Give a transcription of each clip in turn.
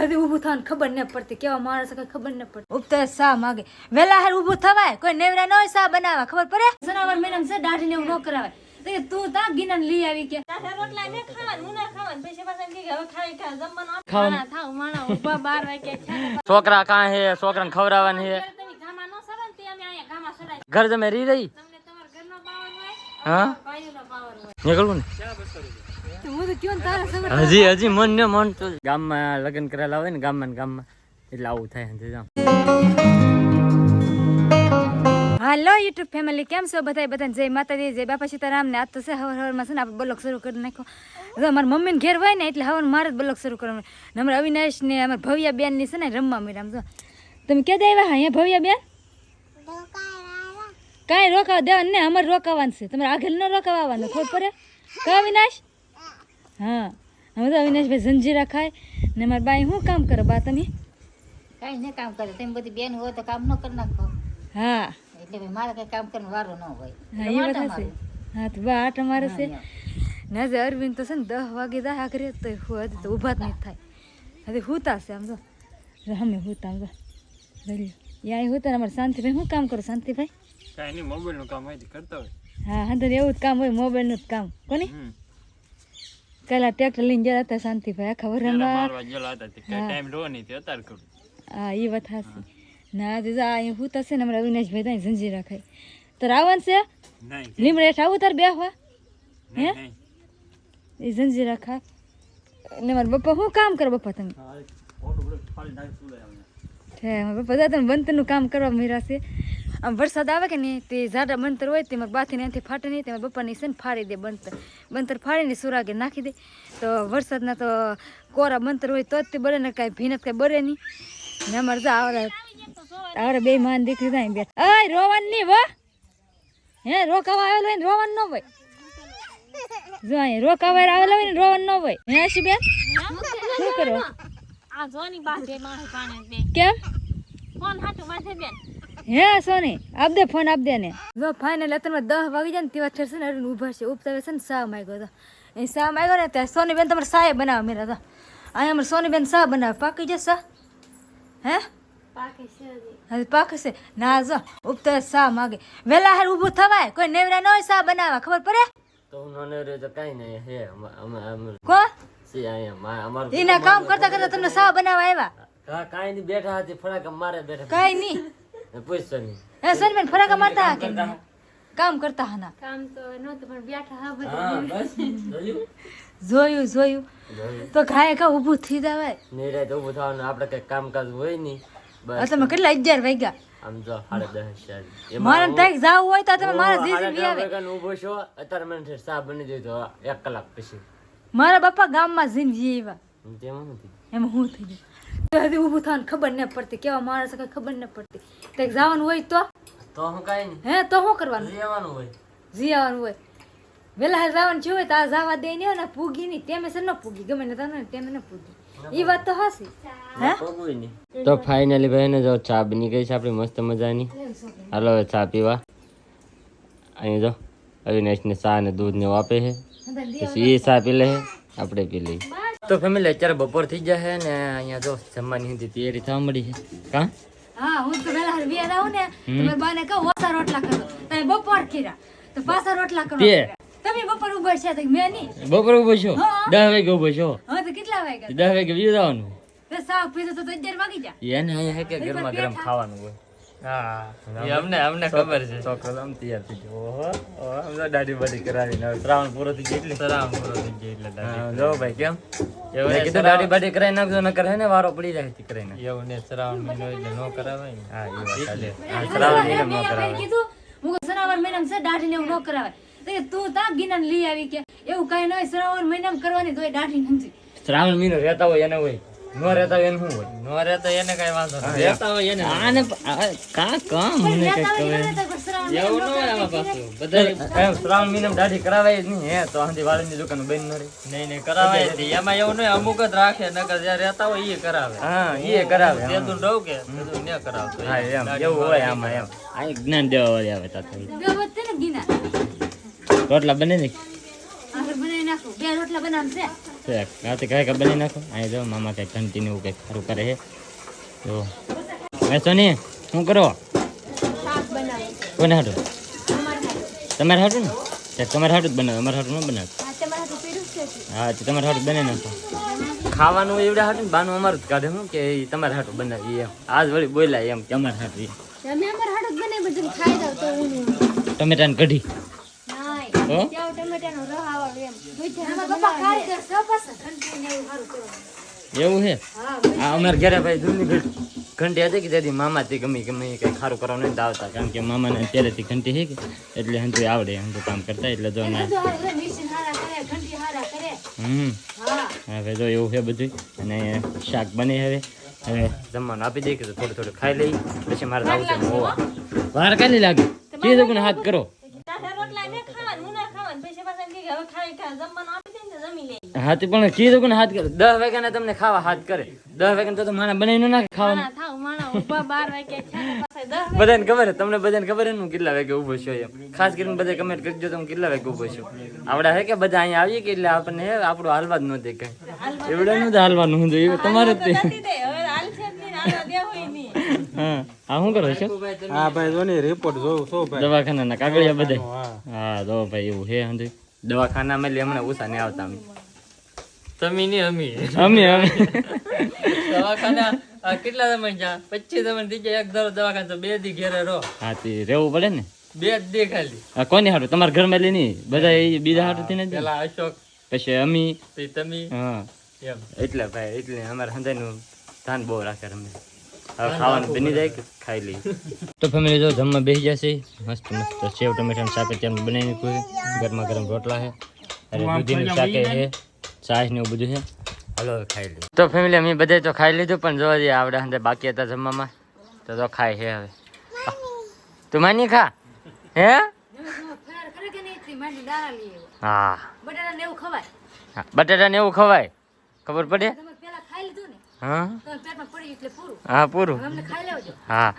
હજી ઊભું થવાનું ખબર ન પડતી. કેવા માણસ કઈ ખબર ન પડતી. ઉપતા સા માગે? વેલા હાર ઊભું થવાય. કોઈ નેવરા ન હોય સા બનાવવા? ખબર પડે? જનાવર મેડમ છે દાઢી ને ન કરાવાય. તો તું તા ગિનન લઈ આવી કે. રોટલા ને ખાવાનું હું ના ખાવાનું. પૈસા પાછા કે હવે ખાઈ ખા જમવાનો. માણા થાવ માણા ઊભા બાર વાગે છોકરા કાં હે? છોકરાને ખવડાવવાની હે? ઘર તમે રી ન હા? હજી હજી મન ને મન તો ગામમાં લગ્ન કરેલા હોય ને, ગામમાં ને ગામમાં. એટલે આવું થાય. હાલો, યુટ્યુબ ફેમિલી, કેમ છો બધા બધાને જય માતાજી, જય બાપા સીતારામ ને આજ તો છે હવાર હવારમાં, છે ને આપણે બ્લોક શરૂ કરી નાખો હવે અમારા મમ્મીને ઘેર હોય ને, એટલે હવે મારે જ બ્લોક શરૂ કરવાનું. ને અમારા અવિનાશ ને અમારા ભવ્યા બેનની છે ને, રમવા આમ જો. તમે ક્યાં આવ્યા? હા અહીંયા ભવ્યા બેન કાંઈ રોકાવા દેવાનું ને અમારે રોકાવાનું છે. તમારે આગળ ન રોકાવા આવવાનું ખબર પડે? કા અવિનાશ. હા. હવે તો અવિનાશભાઈ જંજીરા ખાય ને મારા બાઈ શું કામ કરો બા તમે? કાંઈ ન કામ કરે. તમે બધી બેન હોય તો કામ ન કરી નાખો. હા. એટલે મારે કંઈ કામ કરીને વારો ન હોય. હા એ વાત હા તો બા આટા મારે છે. ને જે અરવિંદ તો છે ને દસ વાગે દા આખરે તો હજી તો ઊભા જ નહીં થાય. હજી હુતા છે આમ તો. અમે હુતા આમ તો. ભર્યું યા હુતા ને અમારે શાંતિભાઈ શું કામ કરો શાંતિભાઈ? કાંઈ નહીં મોબાઈલનું કામ હોય કરતા હોય. હા હા તો એવું જ કામ હોય મોબાઈલનું જ કામ. કોની? પેલા ટ્રેક્ટર લઈને જતા હતા શાંતિભાઈ આખા વરમાં ગયેલા હતા ટાઈમ રહો નહીં તે અત્યારે કરું. હા એ વાત હાસી ના જા અહીંયા હું છે ને હમણાં અવિનાશભાઈ ત્યાં જંજીરા રાખાય તો રાવણ છે? લીમડે આવું તાર હોય હે? એ જંજીરા રાખા ને મારા પપ્પા શું કામ કરો પપ્પા તમે? હે મારા પપ્પા દાદા બંતનું કામ કરવા મીરા છે. આમ વરસાદ આવે કે નહીં તે ઝાડા બંતર હોય તેમાં બાથીને બાથી એનાથી ફાટે નહીં તેમાં બપોરની છે ને ફાડી દે બંતર. બંતર ફાડીને સુરાગે નાખી દે. તો વરસાદના તો કોરા બંતર હોય તો જ તે બળે ને કાંઈ ભીનત કાંઈ બળે નહીં. ને અમારે તો આવડે આવડે બે માન દીકરી થાય બે અય રોવાનું નહીં વા હે રોકાવા આવેલો હોય ને રોવાનું ન હોય. જો અહીં રોકાવા આવેલા હોય ને રોવાનું ન હોય. હે શું બેન શું કરો? આ જોની બાધે માહે પાણી બે. કેમ? કોણ હાટું માથે બેન. હે સોની આપ દે ફોન આપ દે ને. જો ફાઇનલ અત્યારમાં દસ વાગી જાય ને તેવા ઠેર છે ને અરુણ ઊભા છે. ઉપતાવે છે ને સા માંગ્યો હતો. એ સા માંગ્યો ને ત્યાં સોની બેન તમારે સાય બનાવે મેરા તો અહીંયા અમારે સોની બેન સા બનાવે. પાકી જશે સા? હે? પાકે છે હજી. પાક છે? ના જો ઉપતા સા માગે. વેલા હાર ઊભું થવાય. કોઈ નેવરા ન હોય સા બનાવવા. ખબર પડે? તો તો કાંઈ નહીં. હે અમે કો સી કામ કરતા કરતા તમને સા બનાવવા આવ્યા. કાઈ નહીં બેઠા હતી. મારે બેઠા કાંઈ નહીં. હે સોની બેન ફરાકા મારતા હા કે કામ કરતા હા ના કામ તો નહોતું પણ બેઠા હા બધું હા બસ જોયું? જોયું તો ઘાય કા ઊભું થઈ જવાય. નિરાય તો ઊભું થવાનું આપણે કઈ કામકાજ હોય નહીં. બસ. તમે કેટલા અગિયાર વાગ્યા? આમ જો સાડા દસ ચાર. મારે ત્યાં જાવું હોય તો તમે મારા જીજી બી આવે. ઊભો છો. અત્યારે મને ચા બની દીધો એક કલાક પછી. મારા બાપા ગામમાં જઈને જઈ આવ્યા. એમાં હું થઈ ગયું. ઊભું થવાની ખબર ન પડતી. કેવા માણસ કઈ ખબર ન પડતી. ત્યાં જવાનું હોય તો? તો હું કાંઈ નહીં. હે તો શું કરવાનું? જીવાનું હોય. જીવાનું હોય. વેલા હાલ જવાનું થયું હોય તો આ જવા દે ને અને પૂગી નહીં. તેમે સર ન પૂગી. ગમે ને તને તેમે ન પૂગી. એ વાત તો હશે. હે? તો ફાઇનલી ભાઈ ને જો ચા બની ગઈ છે આપણી મસ્ત મજાની. હાલો હવે ચા પીવા. અહીં જો અવિનેશ ને ચા ને દૂધ ને વાપે આપે છે. પછી એ ચા પી લે છે. આપણે પી લઈએ. તો ફેમિલી અત્યારે બપોર થઈ જાય છે ને અહીંયા જો જમવાની હતી તૈયારી થવા મળી છે. કા? હા હું તો વેલા વિયાર આવું ને તમે બાને કહો ઓછા રોટલા કરો. તમે બપોર ખીરા તો પાછા રોટલા કરો તમે બપોર ઊભો છે તો મેં નહીં. બપોર ઊભો છો? હા. દસ વાગે ઊભો છો? હા તો કેટલા વાગ્યા? દસ વાગે બીજું જવાનું. તો સાવ પીધું તો તો અગિયાર વાગી જા એને અહીંયા કે ગરમા ગરમ ખાવાનું હોય? અમને અમને ખબર છે. છોકરો આમ તૈયાર થઈ ગયો ઓહો ઓહો, દાઢી બાઢી કરાવીને શ્રાવણ પૂરો થઈ ગયો એટલે. શ્રાવણ પૂરો થઈ ગયો એટલે દાઢી જો ભાઈ કેમ? મેં કીધું દાઢી બાઢી કરાવી નાખજો નકર કરે ને વારો પડી જાય છે કરાવી એવું ને શ્રાવણ મહિનો એટલે નો કરાવાય ને. હા એ વાત ચાલે શ્રાવણ મહિનો નો કરાવાય. કીધું હું શ્રાવણ મહિનામાં છે દાઢી ને એવું નો કરાવાય. તો તું તા ગિના લઈ આવી કે એવું કઈ ન હોય શ્રાવણ મહિનામાં કરવાની તોય દાઢી નથી. શ્રાવણ મહિનો રહેતા હોય એને હોય. નો રહેતા હોય એને શું હોય? નો રહેતા એને કઈ વાંધો નહીં રહેતા હોય એને આને કા કામ મને કઈ ખબર એવું ન આમાં પાછું. બધા એમ શ્રાવણ મહિનામાં દાઢી કરાવાય જ નહીં હે? તો આંધી વાળીની દુકાન બંધ ન રહે નહીં નહીં કરાવાય જ નહીં. એમાં એવું નહીં અમુક જ રાખે નકર જ્યાં રહેતા હોય એ કરાવે. હા એ કરાવે તે તું ડવ કે તું ન કરાવતો. હા એમ એવું હોય આમાં એમ. આ જ્ઞાન દેવા વાળી આવે તાતા રોટલા બને ને બે રોટલા બનાવશે રાતે કાંઈ કાંઈ બની નાખો. અહીં જો મામા કંઈક કન્ટિન્યુ કંઈક સારું કરે છે. જો. વેસો ને શું કરો? કોને હાટું? તમારે હાટું ને? તમારે હાટું જ બનાવે. અમારે હાટું ન બનાવે. હા તો તમારે હાટું બનાવી નાખો. ખાવાનું એવડે હાટું ને? બાનું અમારું જ કાઢે હું કે તમારે હાટું બનાવી એમ. આજ વળી બોલ્યા એમ કે અમારે હાટું ટમેટાની કઢી. એવું છે આ અમારે ઘરે ભાઈ ઘંટી ઘંટી હતી કે તેથી મામાથી ગમે ગમે કંઈ ખારું કરવાનું તો આવતા. કારણ કે મામાને પહેલેથી ઘંટી છે કે? એટલે હંતુ આવડે હંતુ કામ કરતા એટલે જો ના હમ. હા હવે જો એવું છે બધું અને શાક બને હવે. હવે જમવાનું આપી દઈએ કે થોડું થોડું ખાઈ લઈ પછી મારે જવું છે મોવા વાર કાલી લાગે? કીધું હાથ કરો તારા રોટલા ને ખાવાનું હું ના ખાવાનું પછી પાછા કે ને તો હાથી પણ કીધું કે હાથ કરે? દસ વાગ્યાના તમને ખાવા હાથ કરે. દસ વાગ્યા તો તો માણા બનાવી ન વાગ્યા ને દસ બધાને ખબર છે? તમને બધાને ખબર હું કેટલા વાગે ઊભો છો એમ? ખાસ કરીને બધા કમેન્ટ કરજો તમે કેટલા વાગે ઊભો છો. આપડે હે કે બધા અહીંયા આવીએ કે એટલે આપણને આપણું હાલવા જ ન દેખાય એવડે નું હાલવાનું હું જોઈએ તમારે જ હા. શું કરો છો? હા ભાઈ જો ને રિપોર્ટ જોઉં છો ભાઈ. દવાખાનાના કાગળિયા બધા હા. હા જો ભાઈ એવું હે હંધુ દવાખાનામાં એટલે હમણાં ઉષા નહીં આવતા અમે. તમે નહીં અમી. અમે અમે. દવાખાના કેટલા સમય જા પચીસ સમય થઈ એક ધારો દવાખાના તો બે દી ઘેરે રહો. હા તે રહેવું પડે ને. બે જ દે ખાલી. આ કોને હાટું તમારા ઘરમાં લે નહીં? બધા બીજા હારું થી નથી પેલા અશોક પછી અમી. પછી તમે. હા. એમ. એટલે ભાઈ એટલે અમારે હંધાઈનું ધાન બહુ રાખે અમે હવે ખાવાનું બની જાય કે ખાઈ લઈએ? તો ફેમિલી જો જમવા બેસી જશે. મસ્ત મસ્ત સેવ ટમેટાનું શાક અત્યારે બનાવી નાખ્યું ગરમા ગરમ રોટલા છે. અરે દૂધીનું શાક છે. છાશ ને એવું બધું છે. હાલો ખાઈ લઈએ. તો ફેમિલી અમે બધે તો ખાઈ લીધું પણ જોવા જઈએ આપણે હંધે બાકી હતા જમવામાં. તો તો ખાય છે હવે. તું માની ખા? હે? હા. બટાટા ને એવું ખવાય? ખબર પડે તમે પેલા ખાઈ લીધું ને હા? તમે પેટમાં પડી એટલે પૂરું. હા પૂરું. હા.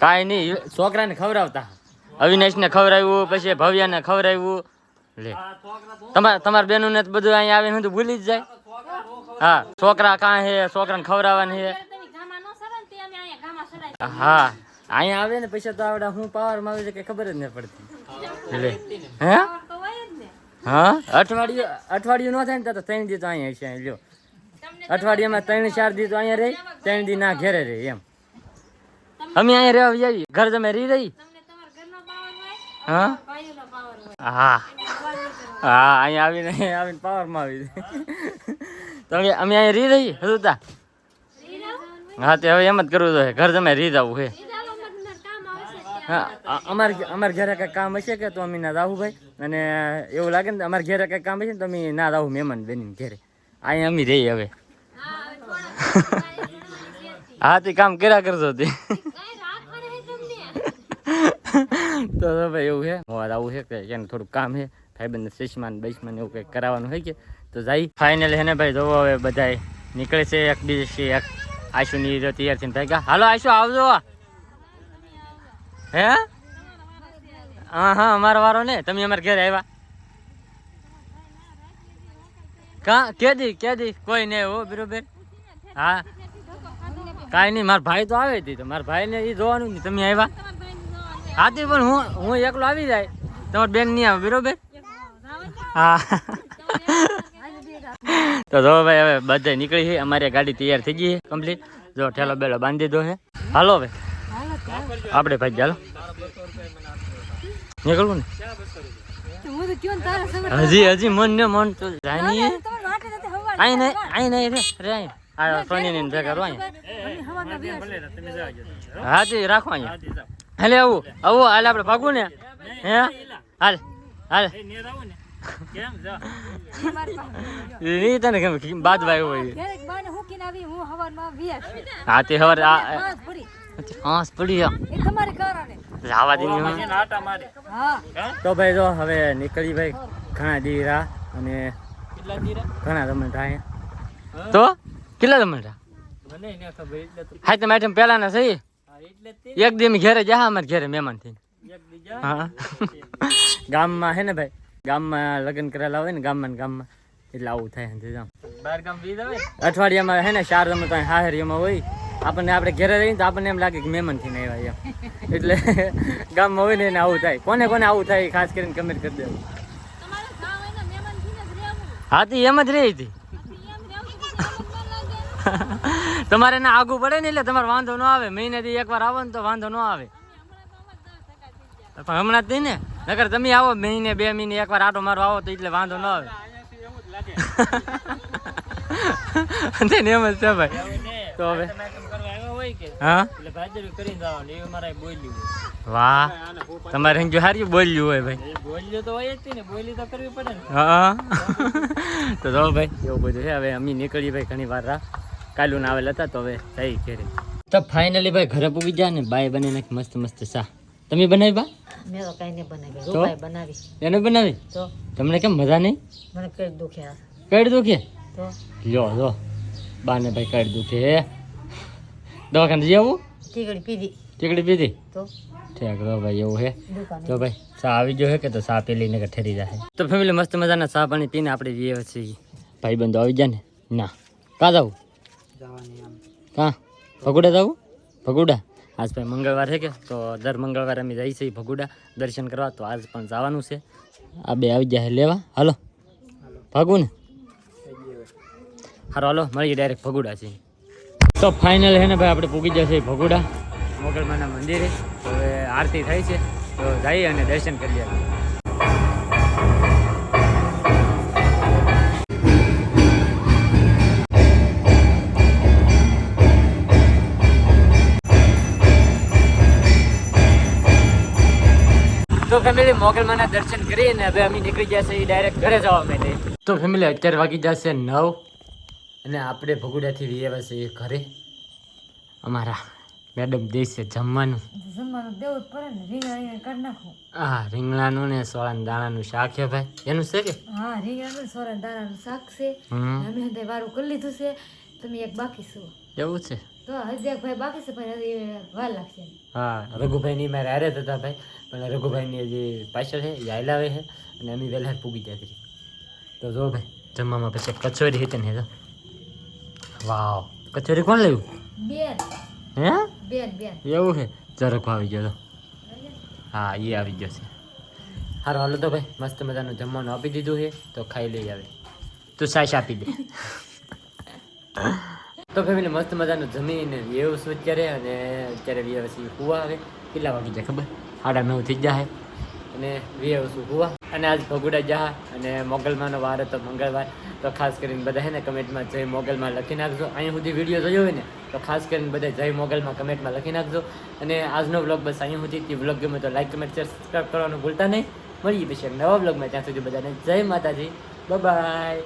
કઈ. નહીં છોકરાને ખવડાવતા. અવિનાશને ખવડાવ્યું પછી ભવ્યાને ખવડાવ્યું. લે. તમારા તમારા બેનોને તો બધું અહીંયા આવીને તો ભૂલી જ જાય. હા છોકરા કાં હે છોકરાને ખવડાવવાની હે. ન ને હા અહીંયા આવે ને પછી તો આવડે હું પાવરમાં આવી છે કે ખબર જ નહીં પડતી. લે. હે? તો હોય જ ને. હા? અઠવાડિયું અઠવાડિયું ન થાય ને તો ત્રણ દિવસ અહીંયા છે અહીં લ્યો. અઠવાડિયામાં ત્રણ, ચાર દી તો અહીંયા રહી, ત્રણ દી ના ઘેરે રહી એમ. અમે અહીંયા રહેવા આવી ઘર તમે રહી રહી? હા? હા. હા, અહીંયા આવીને આવીને પાવરમાં આવી તમે તો અમે અહીંયા રહી રહી હતા હા, તે હવે એમ જ કરવું જોઈએ. ઘર તમે રહી જવું હે હા અમારે અમાર ઘરે કંઈક કામ હશે કે તો અમે ના રાહું ભાઈ. અને એવું લાગે ને અમારા ઘરે કંઈક કામ હશે ને તો અમે ના રાહું મહેમાન બનીને ઘરે. અહીંયા અમે રહી હવે. હા, તે કામ કર્યા કરજો તે. તો ભાઈ એવું છે. મોર આવું છે કે એને થોડું કામ છે. ભાઈબંધ સેશમાન બૈસમાન એવું કંઈક કરાવવાનું હોય કે. તો જાય. ફાઇનલ હે ને ભાઈ, જોવો હવે બધાય. નીકળે છે એક, બીજે એક. આશુની જો તૈયાર થઈને ભાઈ હાલો આશુ, આવજો. હે? હા હા, અમારો વારો ને. તમે અમારા ઘરે આવ્યા. કા, કેદી કેદી? કોઈ નહીં હો બરોબર? હા? કાંઈ નહીં મારા ભાઈ તો આવે હતી તો મારા ભાઈને એ જોવાનું નહીં. તમે આવ્યા? હા તે પણ હું હું એકલો આવી જાય. તમારી બેન નહીં આવે બરોબર? હા. તો જો ભાઈ હવે બધા નીકળી છે. અમારી ગાડી તૈયાર થઈ ગઈ છે કમ્પ્લીટ જો ઠેલો બેલો બાંધી દીધો છે. હાલો હવે. આપણે ભાઈ ચાલો. નીકળવું હું ને? હજી હજી મન ને મન તો હવા અહીં નહીં આઈ નહીં રે રે અહીં આ સોની ની ભેગા રહો અહીં હવાના બે હા તે રાખો અહીંયા. હાલે આવું આવું હાલ આપણે ભાગવું ને. હે? હાલ હાલ. એ તને કેમ બાદ ભાઈ હોય? હું તે હવે આ પાંચ હાંસ પડી. લાવા તો ભાઈ જો હવે નીકળી ભાઈ ઘણા દીરા અને ઘણા તમે થાય. તો? કેટલા તમે હા તમે આઈટમ પહેલા ના. સહી એક દી ઘેરે જા અમારે ઘેરે મહેમાન થઈને. એક બીજા હા. ગામમાં હે ને ભાઈ? ગામમાં લગ્ન કરેલા હોય ને ગામમાં ને ગામમાં. એટલે આવું થાય જામ અઠવાડિયામાં હે ને ચાર રમત હાહરીમાં હોય. આપણને આપણે ઘરે રહીને તો આપણને એમ લાગે કે મહેમાન થઈને આવ્યા એમ. એટલે ગામમાં હોય ને એને આવું થાય. કોને કોને આવું થાય ખાસ કરીને કમેન્ટ કરી દેવું હા તો એમ જ રહી હતી. તમારે ના આગું પડે ને એટલે તમારે વાંધો ન આવે. મહિનેથી એકવાર આવો ને તો વાંધો ન આવે. પણ હમણાં જ ને? નકર તમે આવો મહિને, બે મહિને, એકવાર આટો મારો આવો તો એટલે વાંધો ન આવે. એમ જ છે ભાઈ. તો હવે? વાહ. તમારે જો બોલ્યું હોય તો ભાઈ, એવું બધું છે. હવે અમે નીકળી ભાઈ ઘણી વાર રાહ. કાલું ના આવેલા હતા તો હવે જઈ ઘેરે. તો ફાઇનલી ભાઈ ઘરે પૂગી જાય ને બાય બને ને મસ્ત મસ્ત સા તમે બનાવી બા? મેં તો કઈ નહીં બનાવી. તો? રૂપાઈ બનાવી. એને બનાવી? તો? તમને કેમ મજા નહીં? મને કઈ દુખે કઈ દુખે? તો? લ્યો લો બાને ભાઈ કઈ દુખે? દવાખાને જવું ટીકડી પીધી. ટીકડી પીધી? તો? ઠીક તો ભાઈ એવું હે. તો ભાઈ ચા આવી ગયો હે કે તો ચા પી લઈને કે ઠરી જાય તો ફેમિલી મસ્ત મજાના ચા પાણી પીને આપણે જઈએ છીએ ભાઈ બંધો આવી જાય ને? ના. કાં જવું? કાં? ભગુડા જવું? ભગુડા? આજ ભાઈ મંગળવાર છે કે? તો દર મંગળવારે અમે જઈએ છીએ ભગુડા દર્શન કરવા. તો આજ પણ જવાનું છે. આ બે આવી જાય લેવા? હાલો. ભાગું ને હારો, હાલો. મળીએ ડાયરેક્ટ ભગુડા છે. તો ફાઇનલ છે ને ભાઈ, આપણે પૂગી જશે ભગુડા. મોગલમાના મંદિરે. હવે આરતી થઈ છે. તો જઈએ અને દર્શન કરી આવીએ તો ફેમિલી મોગલમાના દર્શન કરીને હવે અમે નીકળી જશે ડાયરેક્ટ ઘરે જવા માટે. તો ફેમિલી અત્યારે વાગી જશે નવ અને આપણે ભગુડાથી વિયેવા છીએ ઘરે. અમારા મેડમ દેશે જમવાનું. જમવાનું દેવું પડે ને રીંગણા કરી નાખું. હા રીંગણાનું ને સોળાના દાણાનું શાક છે ભાઈ. એનું છે કે? હા રીંગણાનું સોરા દાણાનું શાક છે. હમ. અમે હંતે વારું કરી લીધું છે. તમે એક બાકી છો. એવું છે? તો હજી એક ભાઈ બાકી છે પણ હજી વાર લાગશે. હા રઘુભાઈની મારે હારે હતા ભાઈ. પણ રઘુભાઈની જે પાછળ છે એ હાલાવે છે અને અમે વહેલા પૂગી જાય હતી તો જો ભાઈ જમવામાં પછી કચોરી હતી ને વાવ. કચોરી કોણ લેવું હે? એવું છે? જરાક આવી ગયો તો. હા એ આવી ગયો છે. સારું હાલો તો ભાઈ મસ્ત મજાનું જમવાનું આપી દીધું છે તો ખાઈ લઈ આવે. તું સાસ આપી દે. તો ફેમિલી, મસ્ત મજાનું જમીને એવું શું અત્યારે અને અત્યારે વી પછી હુવા આવે. કેટલા વાગી જાય ખબર? સાડા નવ થઈ જાય અને વી શું હુવા. અને આજ ભગુડા જા અને મોગલમાંનો વાર હતો મંગળવાર. તો ખાસ કરીને બધા હે ને કમેન્ટમાં જય મોગલમાં લખી નાખજો. અહીંયા સુધી વીડિયો જોયો હોય ને, તો ખાસ કરીને બધા જય મોગલમાં કમેન્ટમાં લખી નાખજો. અને આજનો બ્લોગ બસ અહીંયા સુધી. તે બ્લોગ ગમે તો લાઈક કમેન્ટ શેર સબસ્ક્રાઈબ કરવાનું ભૂલતા નહીં. મળીએ પછી નવા બ્લોગમાં ત્યાં સુધી બધાને જય માતાજી. બાય